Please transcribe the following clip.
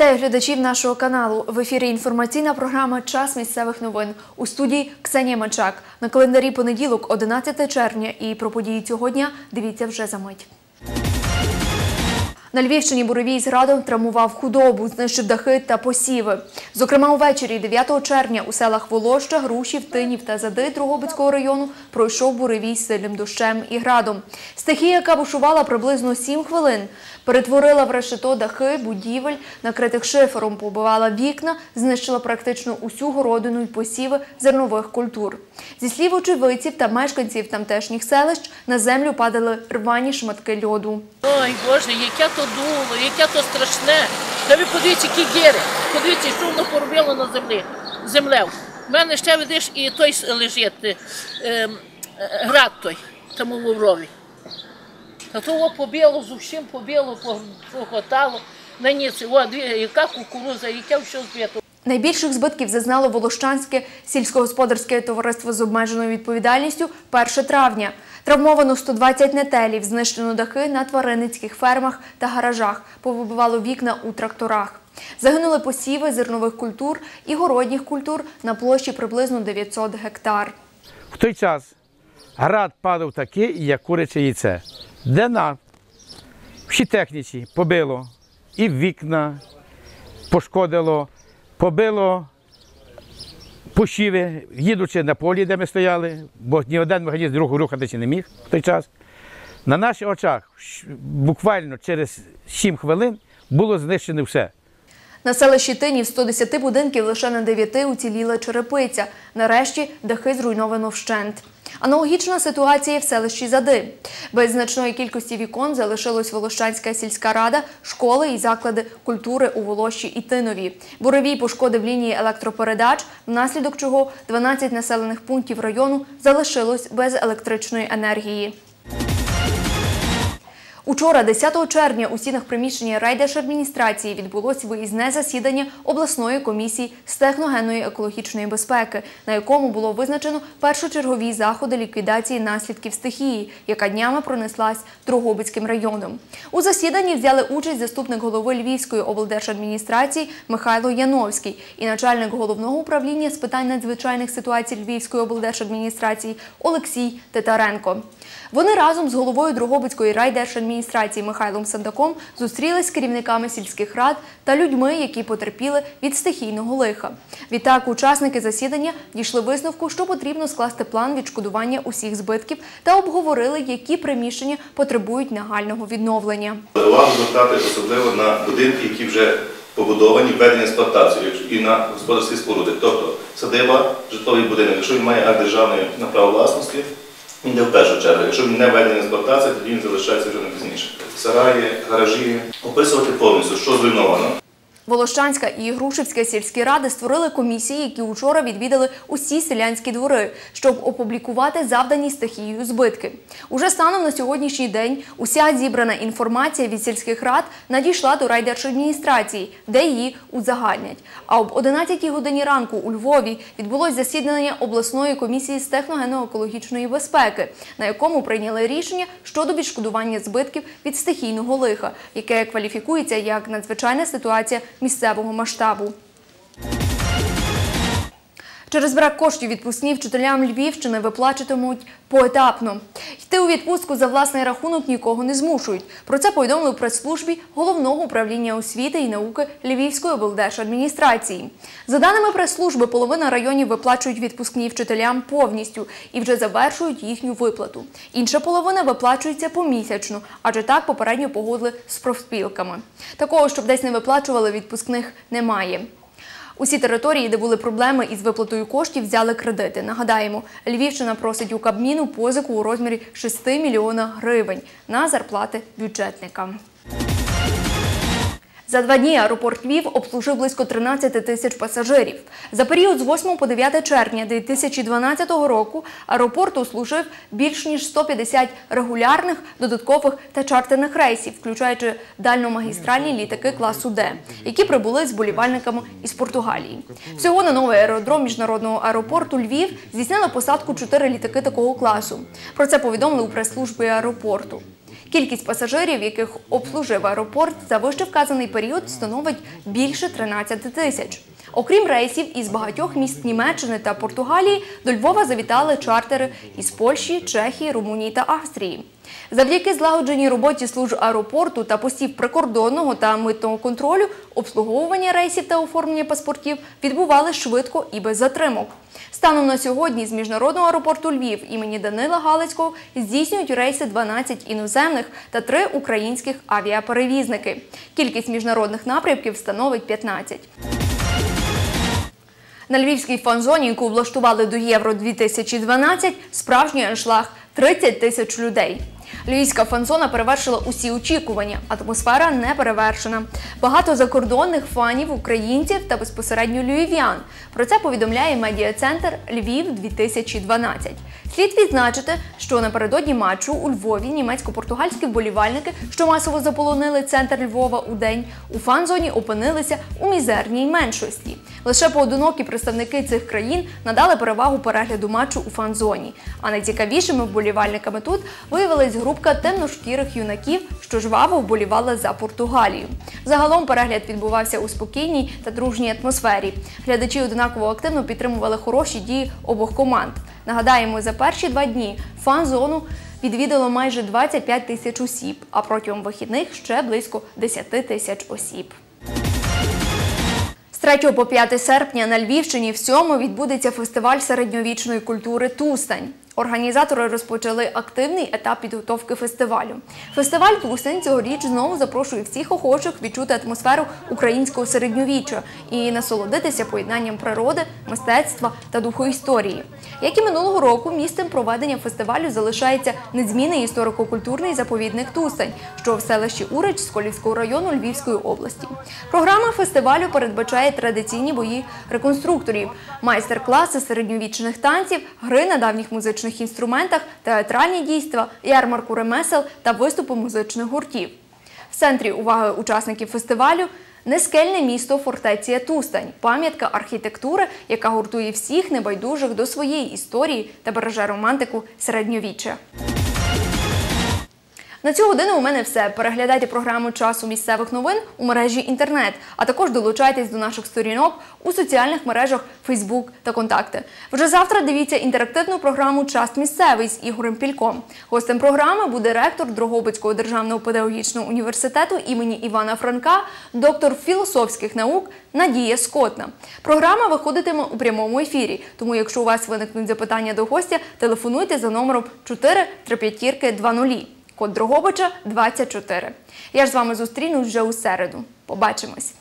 Вітаю глядачів нашого каналу. В ефірі інформаційна програма Час місцевих новин у студії Ксенія Мачак. На календарі понеділок, 11 червня. І про події цього дня дивіться вже за мить. На Львівщині буревій з градом травмував худобу, знищив дахи та посіви. Зокрема, увечері 9 червня у селах Волоща, Грушів, Тинів та Зади Дрогобицького району пройшов буревій з сильним дощем і градом. Стихія, яка бушувала приблизно 7 хвилин, перетворила в решето дахи, будівель, накритих шифером, побивала вікна, знищила практично усю городину й посіви зернових культур. Зі слів очевидців та мешканців тамтешніх селищ на землю падали рвані шматки льоду. Ой, Боже, яке то дуло, яке то страшне. Та ви подивіться, які гіри. Подивіться, що воно поробило на землі. Землею. У мене ще видиш і той лежить, е, е, град той, там у Лаврові. Та того побіло, зовсім побіло, похватало. На ніці, о, дві, яка кукуруза, яке все збито. Найбільших збитків зазнало Волощанське сільськогосподарське товариство з обмеженою відповідальністю 1 травня. Травмовано 120 нетелів, знищено дахи на тваринницьких фермах та гаражах, повибивало вікна у тракторах. Загинули посіви зернових культур і городніх культур на площі приблизно 900 гектар. В той час град падав такий, як куряче яйце. Де на всі техніці побило і вікна пошкодило, побило посіви, їдучи на полі, де ми стояли, бо ні один механізм руху рухатися не міг в той час. На наших очах буквально через 7 хвилин було знищено все. На селищі Тинів 110 будинків лише на 9 уціліла черепиця. Нарешті дахи зруйновано вщент. Аналогічна ситуація в селищі Зади. Без значної кількості вікон залишилась Волощанська сільська рада, школи і заклади культури у Волощі і Тинові. Буревій пошкодив лінії електропередач, внаслідок чого 12 населених пунктів району залишилось без електричної енергії. Учора, 10 червня, у стінах приміщення райдержадміністрації відбулось виїзне засідання обласної комісії з техногенної екологічної безпеки, на якому було визначено першочергові заходи ліквідації наслідків стихії, яка днями пронеслась Дрогобицьким районом. У засіданні взяли участь заступник голови Львівської облдержадміністрації Михайло Яновський і начальник головного управління з питань надзвичайних ситуацій Львівської облдержадміністрації Олексій Титаренко. Вони разом з головою Дрогобицької райдержадміністрації Михайлом Сандаком зустрілись з керівниками сільських рад та людьми, які потерпіли від стихійного лиха. Відтак, учасники засідання дійшли висновку, що потрібно скласти план відшкодування усіх збитків та обговорили, які приміщення потребують нагального відновлення. Увагу звертати особливо на будинки, які вже побудовані, введені експлуатацію і на господарські споруди. Тобто садиба, житловий будинок, якщо він має акт державної на право власності, він йде в першу чергу. Якщо він не введений в експлуатацію, тоді він залишається вже на пізніше. Сараї, гаражі, описувати повністю, що зруйновано. Волощанська і Грушівська сільські ради створили комісії, які учора відвідали усі селянські двори, щоб опублікувати завдані стихією збитки. Уже станом на сьогоднішній день уся зібрана інформація від сільських рад надійшла до райдержадміністрації, де її узагальнять. А об 11 годині ранку у Львові відбулось засідання обласної комісії з техногенно-екологічної безпеки, на якому прийняли рішення щодо відшкодування збитків від стихійного лиха, яке кваліфікується як надзвичайна ситуація місцевого масштабу. Через брак коштів відпускні вчителям Львівщини виплачуватимуть поетапно. Йти у відпустку за власний рахунок нікого не змушують. Про це повідомили у прес-службі Головного управління освіти і науки Львівської облдержадміністрації. За даними прес-служби, половина районів виплачують відпускні вчителям повністю і вже завершують їхню виплату. Інша половина виплачується помісячно, адже так попередньо погодили з профспілками. Такого, щоб десь не виплачували відпускних, немає. Усі території, де були проблеми із виплатою коштів, взяли кредити. Нагадаємо, Львівщина просить у Кабміну позику у розмірі 6 мільйона гривень на зарплати бюджетникам. За два дні аеропорт Львів обслужив близько 13 тисяч пасажирів. За період з 8 по 9 червня 2012 року аеропорт услужив більш ніж 150 регулярних, додаткових та чартерних рейсів, включаючи дальномагістральні літаки класу Д, які прибули з болівальниками із Португалії. Всього на новий аеродром міжнародного аеропорту Львів здійснили посадку 4 літаки такого класу. Про це повідомили у прес-службі аеропорту. Кількість пасажирів, яких обслужив аеропорт за вищевказаний період, становить більше 13 тисяч. Окрім рейсів із багатьох міст Німеччини та Португалії, до Львова завітали чартери із Польщі, Чехії, Румунії та Австрії. Завдяки злагодженій роботі служб аеропорту та постів прикордонного та митного контролю, обслуговування рейсів та оформлення паспортів відбували швидко і без затримок. Станом на сьогодні з міжнародного аеропорту Львів імені Данила Галицького здійснюють рейси 12 іноземних та 3 українських авіаперевізники. Кількість міжнародних напрямків становить 15. На львівській фан-зоні, яку влаштували до Євро 2012, справжній аншлаг 30 тисяч людей. Львівська фан-зона перевершила усі очікування. Атмосфера не перевершена. Багато закордонних фанів, українців та безпосередньо львів'ян. Про це повідомляє медіа-центр Львів 2012. Слід відзначити, що напередодні матчу у Львові німецько-португальські вболівальники, що масово заполонили центр Львова у день, у фан-зоні опинилися у мізерній меншості. Лише поодинокі представники цих країн надали перевагу перегляду матчу у фан-зоні. А найцікавішими вболівальниками тут виявилась групка темношкірих юнаків, що жваво вболівали за Португалію. Загалом перегляд відбувався у спокійній та дружній атмосфері. Глядачі однаково активно підтримували хороші дії обох команд. Нагадаємо, за перші два дні фан-зону відвідало майже 25 тисяч осіб, а протягом вихідних ще близько 10 тисяч осіб. З 3 по 5 серпня на Львівщині в цьому відбудеться фестиваль середньовічної культури Тустань. Організатори розпочали активний етап підготовки фестивалю. Фестиваль Тустань цьогоріч знову запрошує всіх охочих відчути атмосферу українського середньовіччя і насолодитися поєднанням природи, мистецтва та духу історії. Як і минулого року, місцем проведення фестивалю залишається незмінний історико-культурний заповідник Тустань, що в селищі Уреч Сколівського району Львівської області. Програма фестивалю передбачає традиційні бої реконструкторів, майстер-класи середньовічних танців, гри на давніх музичних інструментах, театральні дійства, ярмарку ремесел та виступи музичних гуртів. В центрі уваги учасників фестивалю нескельне місто фортеція Тустань, пам'ятка архітектури, яка гуртує всіх небайдужих до своєї історії та береже романтику середньовіччя. На цю годину у мене все. Переглядайте програму часу місцевих новин у мережі інтернет, а також долучайтесь до наших сторінок у соціальних мережах Facebook та Контакти. Вже завтра дивіться інтерактивну програму Час місцевий з Ігорем Пільком. Гостем програми буде ректор Дрогобицького державного педагогічного університету імені Івана Франка, доктор філософських наук Надія Скотна. Програма виходитиме у прямому ефірі. Тому, якщо у вас виникнуть запитання до гостя, телефонуйте за номером 4 35 20 код Дрогобича 24. Я ж з вами зустрінусь вже у середу. Побачимось!